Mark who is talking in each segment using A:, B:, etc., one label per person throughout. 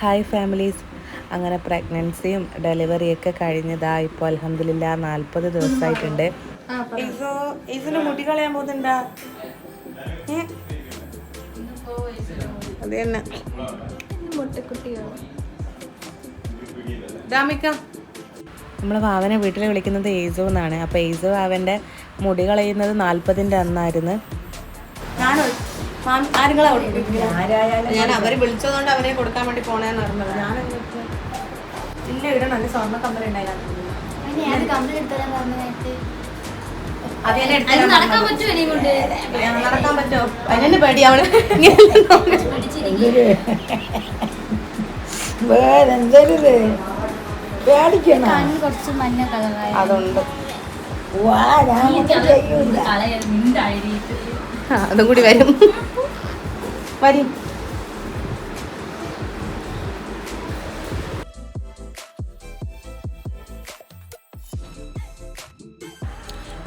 A: Hi families അങ്ങനെ പ്രഗ്നൻസിയും ഡെലിവറിയൊക്കെ കഴിഞ്ഞതാ ഇപ്പോൾ അലഹമില്ല നാൽപ്പത് ദിവസമായിട്ടുണ്ട് ഇതിന് മുടി കളയാൻ പോകുന്നുണ്ടാ? ഏ? അത് തന്നെ. നമ്മളെ വാവനെ വീട്ടിൽ വിളിക്കുന്നത് ഏസോ എന്നാണ്. അപ്പോൾ ഏസോ വാവന്റെ മുടി കളയുന്നത് നാൽപ്പതിന്റെ അന്നായിരുന്നു. ഞാൻ അവരെ വിളിച്ചതുകൊണ്ട് അവരെ കൊടുക്കാൻ വേണ്ടി പോണേന്ന് പറഞ്ഞത് ഞാൻ ഇല്ല. ഇവിടെ നല്ല സ്വർണ കമ്പനി ഉണ്ടായിരുന്നു
B: നടക്കാൻ. പറ്റുമോ
A: അതിനെ പേടി അവൾ.
C: വേറെന്തരുത്? പേടിക്കണം?
B: കണ്ണ് കുറച്ച് മഞ്ഞ കളറായി
A: അതുണ്ട്. അതും കൂടി വരും. വരും.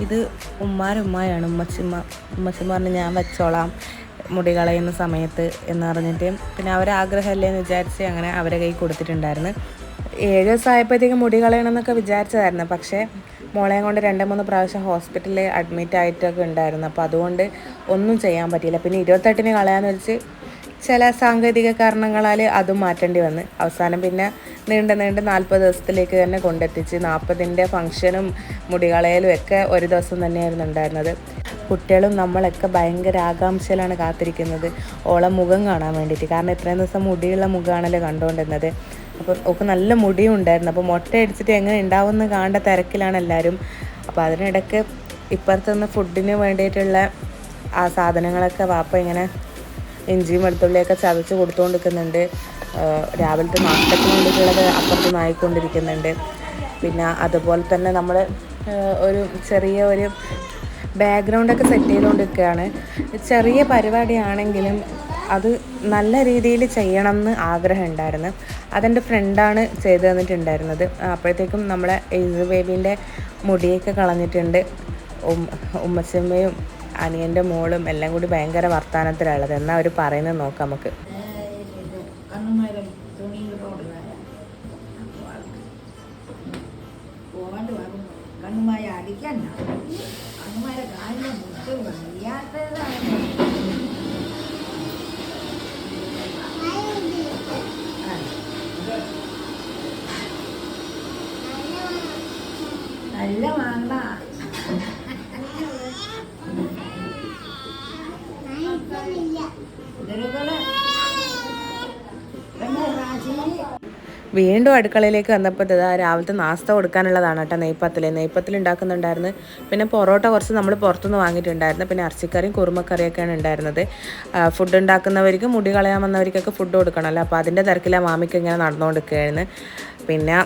A: ഇത് ഉമ്മാരുമ്മയാണ് ഉമ്മച്ചിമ്മ ഉമ്മച്ചിമ്മ പറഞ്ഞ് ഞാൻ വെച്ചോളാം മുടി കളയുന്ന സമയത്ത് എന്ന് പറഞ്ഞിട്ട് പിന്നെ അവരാഗ്രഹമല്ലേ എന്ന് വിചാരിച്ച് അങ്ങനെ അവരെ കൈ കൊടുത്തിട്ടുണ്ടായിരുന്നു. ഏഴ് ദിവസമായപ്പോഴത്തേക്കും മുടി കളയണമെന്നൊക്കെ വിചാരിച്ചതായിരുന്നു. പക്ഷേ മോളെയും കൊണ്ട് രണ്ട് മൂന്ന് പ്രാവശ്യം ഹോസ്പിറ്റലിൽ അഡ്മിറ്റ് ആയിട്ടൊക്കെ ഉണ്ടായിരുന്നു. അപ്പോൾ അതുകൊണ്ട് ഒന്നും ചെയ്യാൻ പറ്റിയില്ല. പിന്നെ ഇരുപത്തെട്ടിന് കളയാന്ന് വെച്ച് ചില സാങ്കേതിക കാരണങ്ങളാൽ അതും മാറ്റേണ്ടി വന്ന്. അവസാനം പിന്നെ നീണ്ട് നീണ്ട് നാൽപ്പത് ദിവസത്തിലേക്ക് തന്നെ കൊണ്ടെത്തിച്ച് നാൽപ്പതിന്റെ ഫംഗ്ഷനും മുടികളയലും ഒക്കെ ഒരു ദിവസം തന്നെയായിരുന്നു ഉണ്ടായിരുന്നത്. കുട്ടികളും നമ്മളൊക്കെ ഭയങ്കര ആകാംക്ഷയിലാണ് കാത്തിരിക്കുന്നത്. ഓളെ മുഖം കാണാൻ വേണ്ടിയിട്ട്. കാരണം ഇത്രയും ദിവസം മുടിയുള്ള മുഖമാണല്ലോ കണ്ടുകൊണ്ടിരുന്നത്. അപ്പോൾ ഒക്കെ നല്ല മുടിയും ഉണ്ടായിരുന്നു. അപ്പോൾ മുട്ട അടിച്ചിട്ട് എങ്ങനെ ഉണ്ടാവുമെന്ന് കാണേണ്ട തിരക്കിലാണ് എല്ലാവരും അപ്പോൾ അതിനിടയ്ക്ക് ഇപ്പുറത്തുനിന്ന് ഫുഡിന് വേണ്ടിയിട്ടുള്ള ആ സാധനങ്ങളൊക്കെ വാപ്പ ഇങ്ങനെ ഇഞ്ചിയും വെളുത്തുള്ളിയൊക്കെ ചതച്ച് കൊടുത്തുകൊണ്ടിരിക്കുന്നുണ്ട് രാവിലത്തെ നാട്ടത്തിന് വേണ്ടിയിട്ടുള്ളത് അപ്പുറത്ത് നായിക്കൊണ്ടിരിക്കുന്നുണ്ട് പിന്നെ അതുപോലെ തന്നെ നമ്മൾ ഒരു ചെറിയ ഒരു ബാക്ക്ഗ്രൗണ്ടൊക്കെ സെറ്റ് ചെയ്തുകൊണ്ടിരിക്കുകയാണ് ചെറിയ പരിപാടിയാണെങ്കിലും അത് നല്ല രീതിയിൽ ചെയ്യണം എന്ന് ആഗ്രഹം ഉണ്ടായിരുന്നു അതെന്റെ ഫ്രണ്ടാണ് ചെയ്തു തന്നിട്ടുണ്ടായിരുന്നത്. അപ്പോഴത്തേക്കും നമ്മളെ എയ്സ് ബേബീന്റെ മുടിയൊക്കെ കളഞ്ഞിട്ടുണ്ട്. ഉമ്മച്ചമ്മയും അനിയന്റെ മോളും എല്ലാം കൂടി ഭയങ്കര വർത്തമാനത്തിലുള്ളത് എന്നാൽ അവർ പറയുന്നത് നോക്കാം നമുക്ക്.
C: കണ്ണുമരം കണ്ണുമായ അടിക്കണ്ട കണ്ണുമായ കാലിന് മുട്ട് വയ്യാത്തതാണ് നല്ല വേണ്ട ഇതിലൊക്കെ രാശി
A: വീണ്ടും അടുക്കളയിലേക്ക് വന്നപ്പോൾ ഇതാ രാവിലത്തെ നാസ്ത കൊടുക്കാനുള്ളതാണ് കേട്ടോ നെയ്പ്പത്തിൽ നെയ്പ്പത്തിൽ ഉണ്ടാക്കുന്നുണ്ടായിരുന്നു. പിന്നെ പൊറോട്ട കുറച്ച് നമ്മൾ പുറത്തുനിന്ന് വാങ്ങിയിട്ടുണ്ടായിരുന്നു. പിന്നെ ഇറച്ചിക്കറിയും കുറുമക്കറിയൊക്കെയാണ് ഉണ്ടായിരുന്നത്. ഫുഡ് ഉണ്ടാക്കുന്നവർക്ക് മുടി കളയാൻ വന്നവർക്കൊക്കെ ഫുഡ് കൊടുക്കണമല്ലോ. അപ്പോൾ അതിന്റെ തിരക്കിലാ മാമിക്ക് ഇങ്ങനെ നടന്നുകൊണ്ടിരിക്കുകയായിരുന്നു. പിന്നെ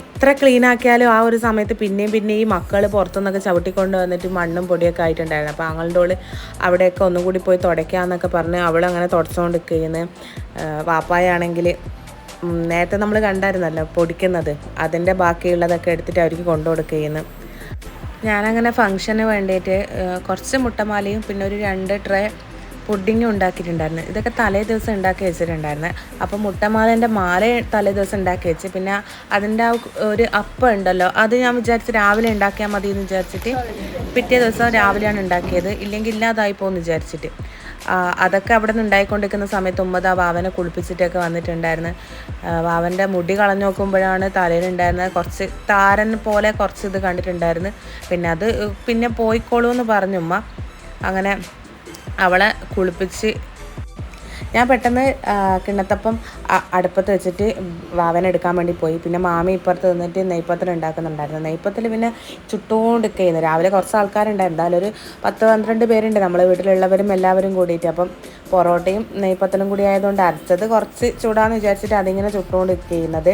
A: എത്ര ക്ലീൻ ആക്കിയാലും ആ ഒരു സമയത്ത് പിന്നെയും പിന്നെയും ഈ മക്കൾ പുറത്തുനിന്നൊക്കെ ചവിട്ടിക്കൊണ്ട് വന്നിട്ട് മണ്ണും പൊടിയൊക്കെ ആയിട്ടുണ്ടായിരുന്നു. അപ്പോൾ അങ്ങളുടെ അവിടെയൊക്കെ ഒന്നും കൂടി പോയി തുടയ്ക്കാമെന്നൊക്കെ പറഞ്ഞ് അവളങ്ങനെ തുടച്ചുകൊണ്ടിരിക്കുന്നു വാപ്പായാണെങ്കിൽ ഉം, നേരത്തെ നമ്മൾ കണ്ടായിരുന്നല്ലോ പൊടിക്കുന്നത്. അതിന്റെ ബാക്കിയുള്ളതൊക്കെ എടുത്തിട്ട് അവർക്ക് കൊണ്ടു കൊടുക്കുകയെന്ന്. ഞാനങ്ങനെ ഫംഗ്ഷന് വേണ്ടിയിട്ട് കുറച്ച് മുട്ടമാലയും പിന്നെ ഒരു രണ്ട് ട്രേ പുഡിങ്ങും ഉണ്ടാക്കിയിട്ടുണ്ടായിരുന്നു. ഇതൊക്കെ തലേ ദിവസം ഉണ്ടാക്കി വെച്ചിട്ടുണ്ടായിരുന്നു. അപ്പോൾ മുട്ടമാലേന്റെ മാല തലേ ദിവസം ഉണ്ടാക്കി വെച്ച്. പിന്നെ അതിന്റെ ആ ഒരു അപ്പം ഉണ്ടല്ലോ അത് ഞാൻ വിചാരിച്ച് രാവിലെ ഉണ്ടാക്കിയാൽ മതി എന്ന് വിചാരിച്ചിട്ട് പിറ്റേ ദിവസം രാവിലെയാണ് ഉണ്ടാക്കിയത്. ഇല്ലെങ്കിൽ ഇല്ലാതായി പോകുമെന്ന് വിചാരിച്ചിട്ട്. അതൊക്കെ അവിടെ നിന്ന് ഉണ്ടായിക്കൊണ്ടിരിക്കുന്ന സമയത്ത് ഉമ്മദ വാവനെ കുളിപ്പിച്ചിട്ടൊക്കെ വന്നിട്ടുണ്ടായിരുന്നു. വാവന്റെ മുടി കളഞ്ഞു നോക്കുമ്പോഴാണ് തലയിലുണ്ടായിരുന്നത്. കുറച്ച് താരൻ പോലെ കുറച്ച് ഇത് കണ്ടിട്ടുണ്ടായിരുന്നു. പിന്നെ അത് പിന്നെ പോയിക്കോളൂ എന്ന് പറഞ്ഞു ഉമ്മ. അങ്ങനെ അവളെ കുളിപ്പിച്ച് ഞാൻ പെട്ടെന്ന് കിണ്ണത്തപ്പം അടുപ്പത്ത് വെച്ചിട്ട് വാവനെ എടുക്കാൻ വേണ്ടി പോയി. പിന്നെ മാമി ഇപ്പുറത്ത് നിന്നിട്ട് നെയ്പ്പത്തിൽ ഉണ്ടാക്കുന്നുണ്ടായിരുന്നു. നെയ്പ്പത്തിൽ പിന്നെ ചുട്ടുകൊണ്ടിരിക്കുക ചെയ്യുന്നു രാവിലെ കുറച്ച് ആൾക്കാരുണ്ട് എന്തായാലും ഒരു പത്ത് പന്ത്രണ്ട് പേരുണ്ട്. നമ്മളെ വീട്ടിലുള്ളവരും എല്ലാവരും കൂടിയിട്ട്. അപ്പം പൊറോട്ടയും നെയ്പ്പത്തലും കൂടി ആയതുകൊണ്ട് അരച്ചത് കുറച്ച് ചൂടാന്ന് വിചാരിച്ചിട്ട് അതിങ്ങനെ ചുട്ടുകൊണ്ട് ചെയ്യുന്നത്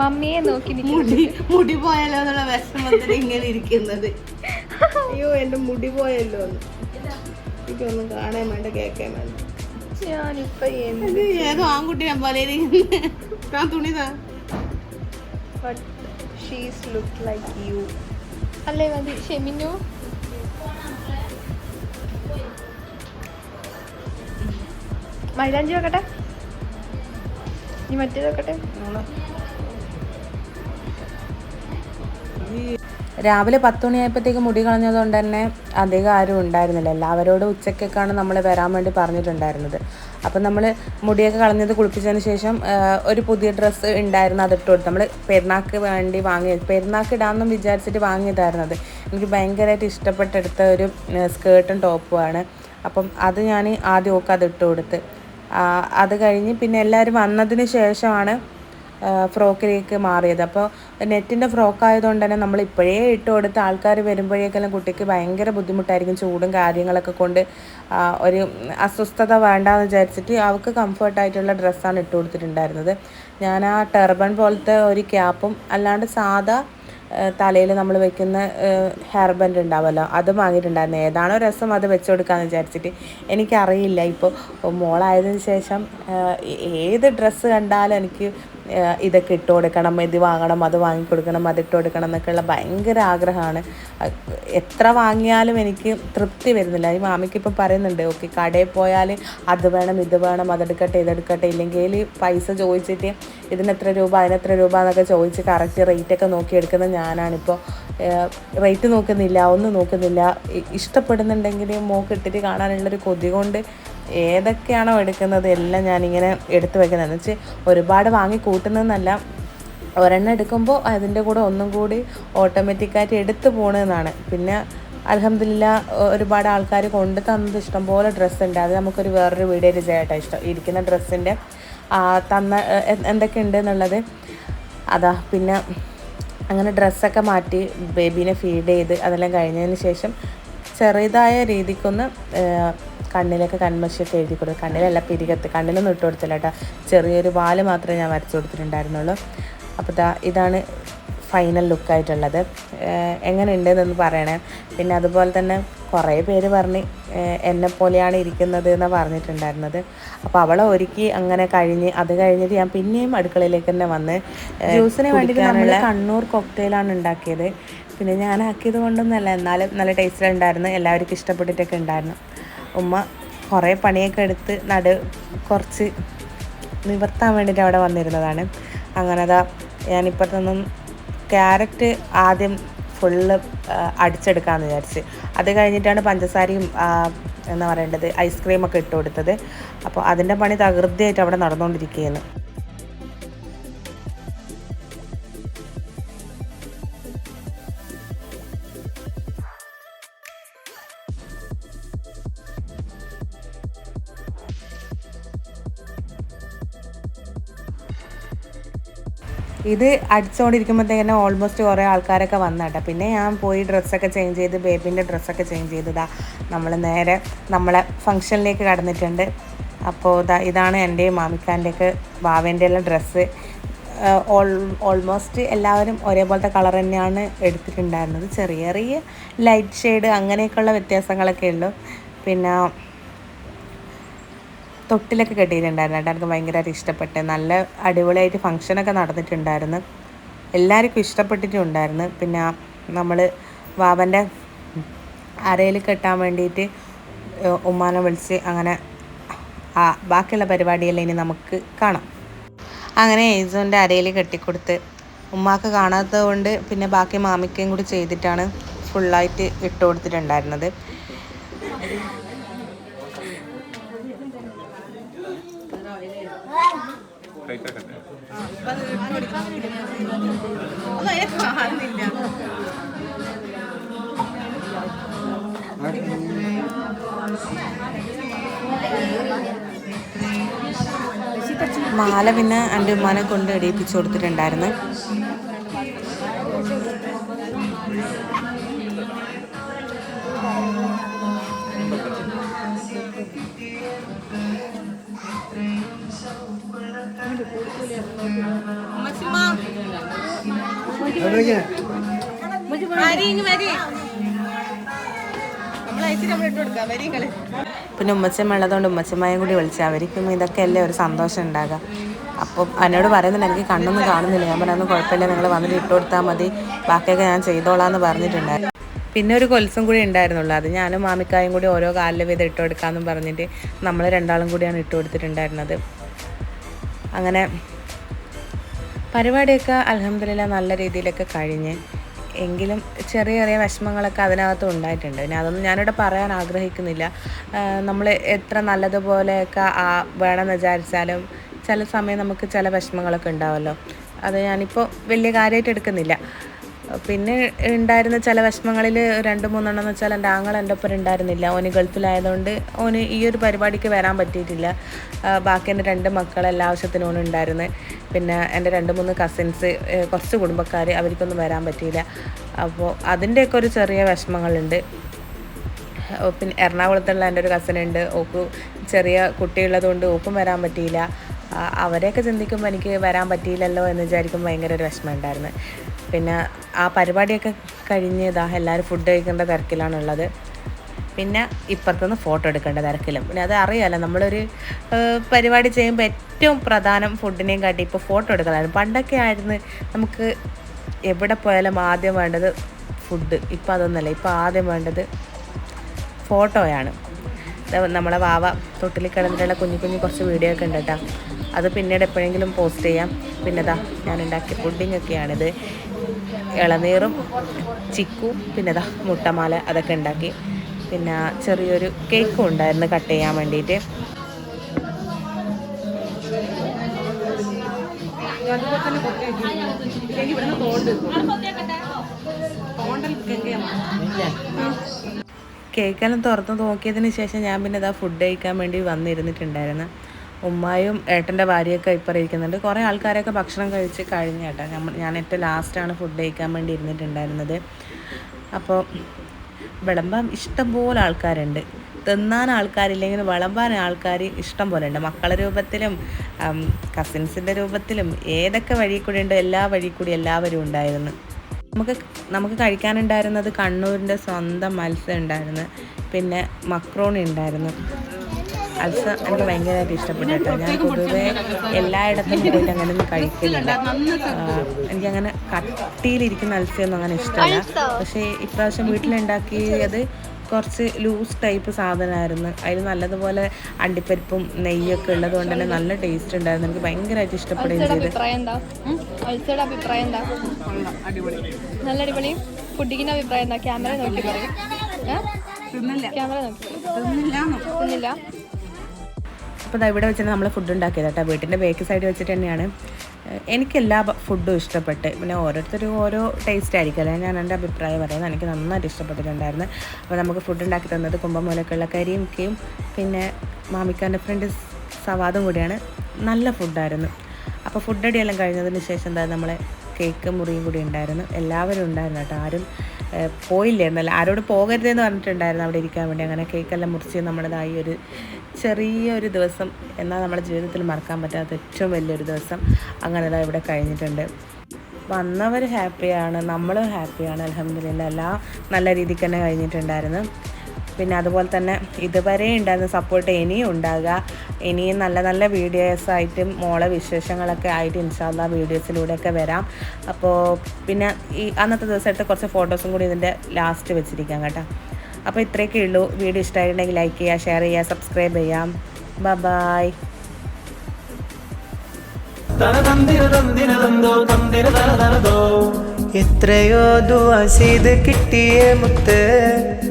B: മമ്മിയെ നോക്കി
A: മുടി മുടി പോയല്ലോ എന്നുള്ള വിഷമത്തിൽ ഇങ്ങനെ ഇരിക്കുന്നത്. അയ്യോ എന്റെ മുടി പോയല്ലോ എന്ന്. എനിക്കൊന്നും കാണാൻ വേണ്ട കേൾക്കാൻ വേണ്ട.
B: ഞാനിപ്പോ
A: ഏതോ ആൺകുട്ടിനെ പോലെ തുണിതാ
B: ഷീസ് ലുക്ക് ലൈക്ക് യു അല്ലേ മതി ഷെമിനു? മൈലാഞ്ചി വെക്കട്ടെ? നീ മറ്റേത് വെക്കട്ടെ?
A: രാവിലെ പത്ത് മണിയായപ്പോഴത്തേക്ക് മുടി കളഞ്ഞതുകൊണ്ട് തന്നെ അധികം ആരും ഉണ്ടായിരുന്നില്ല. എല്ലാവരോടും ഉച്ചക്കൊക്കെയാണ് നമ്മൾ വരാൻ വേണ്ടി പറഞ്ഞിട്ടുണ്ടായിരുന്നത്. അപ്പം നമ്മൾ മുടിയൊക്കെ കളഞ്ഞത് കുളിപ്പിച്ചതിന് ശേഷം ഒരു പുതിയ ഡ്രസ്സ് ഉണ്ടായിരുന്നു അത് ഇട്ട് കൊടുത്തു നമ്മൾ പെരുന്നാൾക്ക് വേണ്ടി വാങ്ങിയത് പെരുന്നാൾക്ക് ഇടാമെന്നും വിചാരിച്ചിട്ട് വാങ്ങിയതായിരുന്നത്. എനിക്ക് ഭയങ്കരമായിട്ട് ഇഷ്ടപ്പെട്ടെടുത്ത ഒരു സ്കേർട്ടും ടോപ്പുമാണ് അപ്പം അത് ഞാൻ ആദ്യമൊക്കെ അത് ഇട്ട് കൊടുത്ത് അത് കഴിഞ്ഞ് പിന്നെ എല്ലാവരും വന്നതിന് ശേഷമാണ് ഫ്രോക്കിലേക്ക് മാറിയത്. അപ്പോൾ നെറ്റിന്റെ ഫ്രോക്കായതുകൊണ്ട് തന്നെ നമ്മൾ ഇപ്പോഴേ ഇട്ട് കൊടുത്ത് ആൾക്കാർ വരുമ്പോഴേക്കെല്ലാം കുട്ടിക്ക് ഭയങ്കര ബുദ്ധിമുട്ടായിരിക്കും ചൂടും കാര്യങ്ങളൊക്കെ കൊണ്ട് ഒരു അസ്വസ്ഥത വേണ്ടാന്ന് വിചാരിച്ചിട്ട് അവൾക്ക് കംഫർട്ടായിട്ടുള്ള ഡ്രസ്സാണ് ഇട്ട് കൊടുത്തിട്ടുണ്ടായിരുന്നത്. ഞാൻ ആ ടെർബൺ പോലത്തെ ഒരു ക്യാപ്പും അല്ലാണ്ട് സാധാ തലയിൽ നമ്മൾ വെക്കുന്ന ഹെയർ ബാൻഡ് ഉണ്ടാവുമല്ലോ അത് വാങ്ങിയിട്ടുണ്ടായിരുന്നു. ഏതാണോ രസം അത് വെച്ച് കൊടുക്കാമെന്ന് വിചാരിച്ചിട്ട് എനിക്കറിയില്ല. ഇപ്പോൾ മോളായതിനു ശേഷം ഏത് ഡ്രസ്സ് കണ്ടാലും എനിക്ക് ഇതൊക്കെ ഇട്ട് കൊടുക്കണം ഇത് വാങ്ങണം അത് വാങ്ങിക്കൊടുക്കണം അത് ഇട്ട് കൊടുക്കണം എന്നൊക്കെയുള്ള ഭയങ്കര ആഗ്രഹമാണ്. എത്ര വാങ്ങിയാലും എനിക്ക് തൃപ്തി വരുന്നില്ല. ഈ മാമിക്ക് ഇപ്പോൾ പറയുന്നുണ്ട് ഓക്കെ കടയിൽ പോയാൽ അത് വേണം ഇത് വേണം അതെടുക്കട്ടെ ഇതെടുക്കട്ടെ ഇല്ലെങ്കിൽ പൈസ ചോദിച്ചിട്ട് ഇതിന് എത്ര രൂപ അതിനെത്ര രൂപ എന്നൊക്കെ ചോദിച്ച് കറക്റ്റ് റേറ്റൊക്കെ നോക്കി എടുക്കുന്ന ഞാനാണിപ്പോൾ. റേറ്റ് നോക്കുന്നില്ല ഒന്നും നോക്കുന്നില്ല. ഇഷ്ടപ്പെടുന്നുണ്ടെങ്കിൽ മോക്കിട്ടിട്ട് കാണാനുള്ളൊരു കൊതി കൊണ്ട് ഏതൊക്കെയാണോ എടുക്കുന്നത് എല്ലാം ഞാനിങ്ങനെ എടുത്തു വെക്കുന്നത് എന്ന് ഒരുപാട് വാങ്ങി കൂട്ടുന്നതെന്നല്ല ഒരെണ്ണം എടുക്കുമ്പോൾ അതിന്റെ കൂടെ ഒന്നും കൂടി ഓട്ടോമാറ്റിക്കായിട്ട് എടുത്തു പോകണമെന്നാണ് പിന്നെ അലഹമില്ല ഒരുപാട് ആൾക്കാർ കൊണ്ട് തന്നത് ഇഷ്ടംപോലെ ഡ്രസ്സ് ഉണ്ട്. അത് നമുക്കൊരു വേറൊരു വീഡിയോയിൽ രചയായിട്ടാണ് ഇഷ്ടം. ഇരിക്കുന്ന ഡ്രസ്സിന്റെ തന്ന എന്തൊക്കെ ഉണ്ട് എന്നുള്ളത്. അതാ പിന്നെ അങ്ങനെ ഡ്രസ്സൊക്കെ മാറ്റി ബേബീനെ ഫീഡ് ചെയ്ത് അതെല്ലാം കഴിഞ്ഞതിന് ശേഷം ചെറിയതായ രീതിക്കൊന്ന് കണ്ണിലൊക്കെ കൺമശിയൊക്കെ എഴുതി കൊടുത്തു കണ്ണിലല്ല പിരികത്ത്. കണ്ണിലൊന്നും ഇട്ട് കൊടുത്തില്ല കേട്ടോ. ചെറിയൊരു വാൽ മാത്രമേ ഞാൻ വരച്ചു കൊടുത്തിട്ടുണ്ടായിരുന്നുള്ളൂ. അപ്പോൾ ദാ ഇതാണ് ഫൈനൽ ലുക്കായിട്ടുള്ളത് എങ്ങനെ ഉണ്ടെന്നൊന്ന് പറയണേ. പിന്നെ അതുപോലെ തന്നെ കുറേ പേര് പറഞ്ഞ് എന്നെ പോലെയാണ് ഇരിക്കുന്നത് എന്ന് പറഞ്ഞിട്ടുണ്ടായിരുന്നത്. അപ്പോൾ അവളെ ഒരുക്കി അങ്ങനെ കഴിഞ്ഞ് അത് കഴിഞ്ഞിട്ട് ഞാൻ പിന്നെയും അടുക്കളയിലേക്ക് തന്നെ വന്ന് ജ്യൂസിന് വേണ്ടിയിട്ട് നമ്മൾ കണ്ണൂർ കോക്ടെയിലാണ് ഉണ്ടാക്കിയത്. പിന്നെ ഞാൻ ആക്കിയത് കൊണ്ടൊന്നുമല്ല എന്നാലും നല്ല ടേസ്റ്റിലുണ്ടായിരുന്നു എല്ലാവർക്കും ഇഷ്ടപ്പെട്ടിട്ടൊക്കെ ഉണ്ടായിരുന്നു. ഉമ്മ കുറേ പണിയൊക്കെ എടുത്ത് നട കുറച്ച് നിവർത്താൻ വേണ്ടിയിട്ട് അവിടെ വന്നിരുന്നതാണ്. അങ്ങനെ അതാ ഞാനിപ്പോഴത്തൊന്നും ക്യാരറ്റ് ആദ്യം ഫുള്ള് അടിച്ചെടുക്കാമെന്ന് വിചാരിച്ച്. അത് കഴിഞ്ഞിട്ടാണ് പഞ്ചസാരയും എന്ന് പറയേണ്ടത് ഐസ്ക്രീമൊക്കെ ഇട്ട് കൊടുത്തത്. അപ്പോൾ അതിന്റെ പണി തകൃതിയായിട്ട് അവിടെ നടന്നുകൊണ്ടിരിക്കുകയാണ് ഇത് അടിച്ചുകൊണ്ടിരിക്കുമ്പോൾ തന്നെ ഓൾമോസ്റ്റ് കുറേ ആൾക്കാരൊക്കെ വന്നേട്ടാ പിന്നെ ഞാൻ പോയി ഡ്രസ്സൊക്കെ ചേഞ്ച് ചെയ്ത് ബേബിന്റെ ഡ്രസ്സൊക്കെ ചേഞ്ച് ചെയ്തതാ നമ്മൾ നേരെ നമ്മളെ ഫങ്ഷനിലേക്ക് കടന്നിട്ടുണ്ട്. അപ്പോൾ ഇതാ ഇതാണ് എന്റെ മാമിക്കാന്റെയൊക്കെ ബാവേന്റെ എല്ലാം ഡ്രസ്സ് ഓൾ ഓൾമോസ്റ്റ് എല്ലാവരും ഒരേപോലത്തെ കളർ തന്നെയാണ് എടുത്തിട്ടുണ്ടായിരുന്നത്. ചെറിയ ചെറിയ ലൈറ്റ് ഷെയ്ഡ് അങ്ങനെയൊക്കെയുള്ള വ്യത്യാസങ്ങളൊക്കെ ഉള്ളു. പിന്നെ തൊട്ടിലൊക്കെ കെട്ടിയിട്ടുണ്ടായിരുന്നു. കേട്ടോ ഭയങ്കരമായിട്ട് ഇഷ്ടപ്പെട്ട് നല്ല അടിപൊളിയായിട്ട് ഫങ്ഷനൊക്കെ നടന്നിട്ടുണ്ടായിരുന്നു. എല്ലാവർക്കും ഇഷ്ടപ്പെട്ടിട്ടുണ്ടായിരുന്നു. പിന്നെ നമ്മൾ വാവന്റെ അരയിൽ കെട്ടാൻ വേണ്ടിയിട്ട് ഉമ്മാനെ വിളിച്ച് അങ്ങനെ ആ ബാക്കിയുള്ള പരിപാടിയെല്ലാം ഇനി നമുക്ക് കാണാം. അങ്ങനെ ഏജുവിന്റെ അരയിൽ കെട്ടിക്കൊടുത്ത് ഉമ്മാക്ക് കാണാത്തത് കൊണ്ട് പിന്നെ ബാക്കി മാമിക്കയും കൂടി ചെയ്തിട്ടാണ് ഫുള്ളായിട്ട് ഇട്ട് കൊടുത്തിട്ടുണ്ടായിരുന്നത്. മാല പിന്നെ എന്റെ ഉമ്മാനെ കൊണ്ട് ഇടിയിപ്പിച്ച് കൊടുത്തിട്ടുണ്ടായിരുന്നു. പിന്നെ ഉമ്മച്ചമ്മ ഉള്ളതുകൊണ്ട് ഉമ്മച്ചമ്മയും കൂടി വിളിച്ചു അവർക്കും ഇതൊക്കെ അല്ലേ ഒരു സന്തോഷം ഉണ്ടാകുക അപ്പം എന്നോട് പറയുന്നുണ്ട് എനിക്ക് കണ്ണൊന്നും കാണുന്നില്ല. ഞാൻ പറഞ്ഞു കുഴപ്പമില്ല നിങ്ങൾ വന്നിട്ട് ഇട്ട് കൊടുത്താൽ മതി. ബാക്കിയൊക്കെ ഞാൻ ചെയ്തോളാം എന്ന് പറഞ്ഞിട്ടുണ്ടായിരുന്നു. പിന്നെ ഒരു കൊലുസും കൂടി ഉണ്ടായിരുന്നുള്ളൂ. അത് ഞാനും മാമിക്കായും കൂടി ഓരോ കാലിൽ വീതം ഇട്ട് കൊടുക്കാമെന്നും പറഞ്ഞിട്ട് നമ്മൾ രണ്ടാളും കൂടിയാണ് ഇട്ട് കൊടുത്തിട്ടുണ്ടായിരുന്നത്. അങ്ങനെ പരിപാടിയൊക്കെ അലഹമില്ല നല്ല രീതിയിലൊക്കെ കഴിഞ്ഞ് എങ്കിലും ചെറിയ ചെറിയ വിഷമങ്ങളൊക്കെ അതിനകത്ത് ഉണ്ടായിട്ടുണ്ട്. പിന്നെ അതൊന്നും ഞാനിവിടെ പറയാൻ ആഗ്രഹിക്കുന്നില്ല. നമ്മൾ എത്ര നല്ലതുപോലെയൊക്കെ ആ വേണമെന്ന് വിചാരിച്ചാലും ചില സമയം നമുക്ക് ചില വിഷമങ്ങളൊക്കെ ഉണ്ടാവുമല്ലോ അത് ഞാനിപ്പോൾ വലിയ കാര്യമായിട്ട് എടുക്കുന്നില്ല. പിന്നെ ഉണ്ടായിരുന്ന ചില വിഷമങ്ങളിൽ രണ്ട് മൂന്നെണ്ണം എന്ന് വെച്ചാൽ എന്റെ ആങ്ങൾ എന്റെ ഒപ്പം ഉണ്ടായിരുന്നില്ല. ഓന് ഗൾഫിലായതുകൊണ്ട് ഓന് ഈ ഒരു പരിപാടിക്ക് വരാൻ പറ്റിയിട്ടില്ല. ബാക്കി എന്റെ രണ്ട് മക്കൾ എല്ലാ ആവശ്യത്തിനും ഓന് ഉണ്ടായിരുന്നു. പിന്നെ എന്റെ രണ്ട് മൂന്ന് കസിൻസ് കുറച്ച് കുടുംബക്കാർ അവർക്കൊന്നും വരാൻ പറ്റിയില്ല. അപ്പോൾ അതിന്റെയൊക്കെ ഒരു ചെറിയ വിഷമങ്ങളുണ്ട്. പിന്നെ എറണാകുളത്തുള്ള എന്റെ ഒരു കസിൻ ഉണ്ട്. ഓക്ക് ചെറിയ കുട്ടിയുള്ളതുകൊണ്ട് ഓക്കും വരാൻ പറ്റിയില്ല. അവരെയൊക്കെ ചിന്തിക്കുമ്പോൾ എനിക്ക് വരാൻ പറ്റിയില്ലല്ലോ എന്ന് വിചാരിക്കുമ്പോൾ ഭയങ്കര ഒരു വിഷമം ഉണ്ടായിരുന്നു പിന്നെ ആ പരിപാടിയൊക്കെ കഴിഞ്ഞ് ഇതാ എല്ലാവരും ഫുഡ് കഴിക്കേണ്ട തിരക്കിലാണുള്ളത്. പിന്നെ ഇപ്പുറത്തുനിന്ന് ഫോട്ടോ എടുക്കേണ്ട തിരക്കിലും. പിന്നെ അത് അറിയാമല്ലോ നമ്മളൊരു പരിപാടി ചെയ്യുമ്പോൾ ഏറ്റവും പ്രധാനം ഫുഡിനെയും കാട്ടി ഇപ്പോൾ ഫോട്ടോ എടുക്കലാണ്. പണ്ടൊക്കെ ആയിരുന്നു നമുക്ക് എവിടെ പോയാലും ആദ്യം വേണ്ടത് ഫുഡ് ഇപ്പം അതൊന്നുമല്ല ഇപ്പം ആദ്യം വേണ്ടത് ഫോട്ടോയാണ് നമ്മളെ വാവ തൊട്ടിൽ കിടന്നിട്ടുള്ള കുഞ്ഞു കുഞ്ഞു കുറച്ച് വീഡിയോ ഒക്കെ ഉണ്ട് കേട്ടോ. അത് പിന്നീട് എപ്പോഴെങ്കിലും പോസ്റ്റ് ചെയ്യാം. പിന്നെ ദാ ഞാൻ ഉണ്ടാക്കിയ പുഡിങ്ങൊക്കെയാണിത് ഇളനീറും ചിക്കും പിന്നെ ദാ മുട്ടമാല അതൊക്കെ ഉണ്ടാക്കി. പിന്നെ ചെറിയൊരു കേക്കും ഉണ്ടായിരുന്നു കട്ട് ചെയ്യാൻ വേണ്ടിയിട്ട്. കേക്കെല്ലാം തുറന്ന് നോക്കിയതിന് ശേഷം ഞാൻ പിന്നെ ഇതാ ഫുഡ് കഴിക്കാൻ വേണ്ടി വന്നിരുന്നിട്ടുണ്ടായിരുന്നു. ഉമ്മായും ഏട്ടന്റെ ഭാര്യയൊക്കെ ഇപ്പം ഇരിക്കുന്നുണ്ട്. കുറേ ആൾക്കാരൊക്കെ ഭക്ഷണം കഴിച്ച് കഴിഞ്ഞ കേട്ടോ. ഞാൻ ഏറ്റവും ലാസ്റ്റാണ് ഫുഡ് കഴിക്കാൻ വേണ്ടി ഇരുന്നിട്ടുണ്ടായിരുന്നത്. അപ്പോൾ വിളമ്പാൻ ഇഷ്ടം പോലെ ആൾക്കാരുണ്ട്. തിന്നാൻ ആൾക്കാരില്ലെങ്കിൽ വിളമ്പാൻ ആൾക്കാർ ഇഷ്ടം പോലെ ഉണ്ട് മക്കളുടെ രൂപത്തിലും കസിൻസിന്റെ രൂപത്തിലും ഏതൊക്കെ വഴി കൂടി ഉണ്ടോ എല്ലാ വഴി കൂടി എല്ലാവരും ഉണ്ടായിരുന്നു. നമുക്ക് നമുക്ക് കഴിക്കാനുണ്ടായിരുന്നത് കണ്ണൂരിന്റെ സ്വന്തം മത്സ്യം ഉണ്ടായിരുന്നു. പിന്നെ മക്രോണി ഉണ്ടായിരുന്നു. അത് എനിക്ക് ഭയങ്കരമായിട്ട് ഇഷ്ടപ്പെട്ടു കേട്ടോ ഞാൻ പൊതുവേ എല്ലായിടത്തും പോയിട്ട് അങ്ങനെ ഒന്നും കഴിക്കുന്നില്ല എനിക്കങ്ങനെ കട്ടിയിലിരിക്കുന്ന മത്സ്യമൊന്നും അങ്ങനെ ഇഷ്ടമല്ല. പക്ഷേ ഇപ്രാവശ്യം വീട്ടിലുണ്ടാക്കിയത് കുറച്ച് ലൂസ് ടൈപ്പ് സാധനമായിരുന്നു. അതിൽ നല്ലതുപോലെ അണ്ടിപ്പരിപ്പും നെയ്യൊക്കെ ഉള്ളത് കൊണ്ട് തന്നെ നല്ല ടേസ്റ്റ് ഉണ്ടായിരുന്നു. എനിക്ക് ഭയങ്കരമായിട്ട് ഇഷ്ടപ്പെടുകയും ചെയ്ത്.
B: അഭിപ്രായം എന്താ? അൽസയുടെ അഭിപ്രായം എന്താ? നല്ല അടിപൊളി. ഫുഡിങ്ങിന്റെ അഭിപ്രായം എന്താ? ക്യാമറ നോക്കി പറയും. ക്യാമറ നോക്കി തിന്നില്ല.
A: അപ്പോൾ ഇവിടെ വെച്ചിട്ട് നമ്മൾ ഫുഡ് ഉണ്ടാക്കിയത് കേട്ടോ വീട്ടിന്റെ ബേക്ക് സൈഡ് വെച്ചിട്ട് തന്നെയാണ്. എനിക്ക് എല്ലാ ഫുഡും ഇഷ്ടപ്പെട്ട്. പിന്നെ ഓരോരുത്തരും ഓരോ ടേസ്റ്റ് ആയിരിക്കുമല്ലോ ഞാൻ എന്റെ അഭിപ്രായം പറയുന്നത് എനിക്ക് നന്നായിട്ട് ഇഷ്ടപ്പെട്ടിട്ടുണ്ടായിരുന്നു. അപ്പോൾ നമുക്ക് ഫുഡ് ഉണ്ടാക്കി തന്നത് കുമ്പമൂലക്കുള്ള കരിയും പിന്നെ മാമിക്കാന്റെ ഫ്രണ്ട് സവാദും കൂടിയാണ്. നല്ല ഫുഡായിരുന്നു അപ്പോൾ ഫുഡ് അടിയെല്ലാം കഴിഞ്ഞതിന് ശേഷം എന്താ നമ്മളെ കേക്ക് മുറിയും കൂടി ഉണ്ടായിരുന്നു. എല്ലാവരും ഉണ്ടായിരുന്നു കേട്ടോ. ആരും പോയില്ലേ എന്നല്ല ആരോട് പോകരുതെന്ന് പറഞ്ഞിട്ടുണ്ടായിരുന്നു അവിടെ ഇരിക്കാൻ വേണ്ടി. അങ്ങനെ കേക്കെല്ലാം മുറിച്ച് നമ്മുടേതായി ഒരു ചെറിയൊരു ദിവസം എന്നാൽ നമ്മുടെ ജീവിതത്തിൽ മറക്കാൻ പറ്റാത്ത ഏറ്റവും വലിയൊരു ദിവസം അങ്ങനെ ഇവിടെ കഴിഞ്ഞിട്ടുണ്ട്. വന്നവർ ഹാപ്പിയാണ് നമ്മളും ഹാപ്പിയാണ് അലഹമില്ല എല്ലാം നല്ല രീതിക്ക് തന്നെ കഴിഞ്ഞിട്ടുണ്ടായിരുന്നു. പിന്നെ അതുപോലെ തന്നെ ഇതുവരെ ഉണ്ടായിരുന്ന സപ്പോർട്ട് ഇനിയും ഉണ്ടാകുക ഇനിയും നല്ല നല്ല വീഡിയോസ് ആയിട്ടും മോളെ വിശേഷങ്ങളൊക്കെ ആയിട്ട് ഇൻഷാല്ല വീഡിയോസിലൂടെയൊക്കെ വരാം. അപ്പോൾ പിന്നെ ഈ അന്നത്തെ ദിവസം കുറച്ച് ഫോട്ടോസും കൂടി ഇതിന്റെ ലാസ്റ്റ് വെച്ചിരിക്കാം കേട്ടോ. അപ്പോൾ ഇത്രയൊക്കെ ഉള്ളൂ. വീഡിയോ ഇഷ്ടമായിട്ടുണ്ടെങ്കിൽ ലൈക്ക് ചെയ്യുക ഷെയർ ചെയ്യുക സബ്സ്ക്രൈബ് ചെയ്യാം ബൈ
D: എത്രയോ ദുവാസീത് കിട്ടിയ മുത്ത്.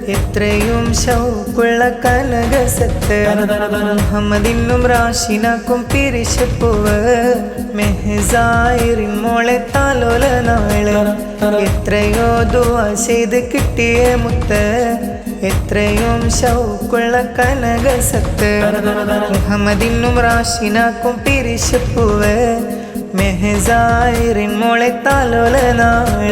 D: എത്രയും ഷൗക്കുള്ള കനകസത്ത്. മുഹമ്മദിനും റാഷിനാക്കും പിരിശപ്പൂവ്. മെഹസായിറിൻ മോളെ താലോല നാൾ. എത്രയോ ദുവാസീത് കിട്ടിയ മുത്ത്. എത്രയും ഷൗക്കുള്ള കനകസത്ത്. മുഹമ്മദിനും റാഷിനാക്കും പിരിശപ്പൂവ്. മെഹസായിറിൻ മോളെ താലോല നാൾ.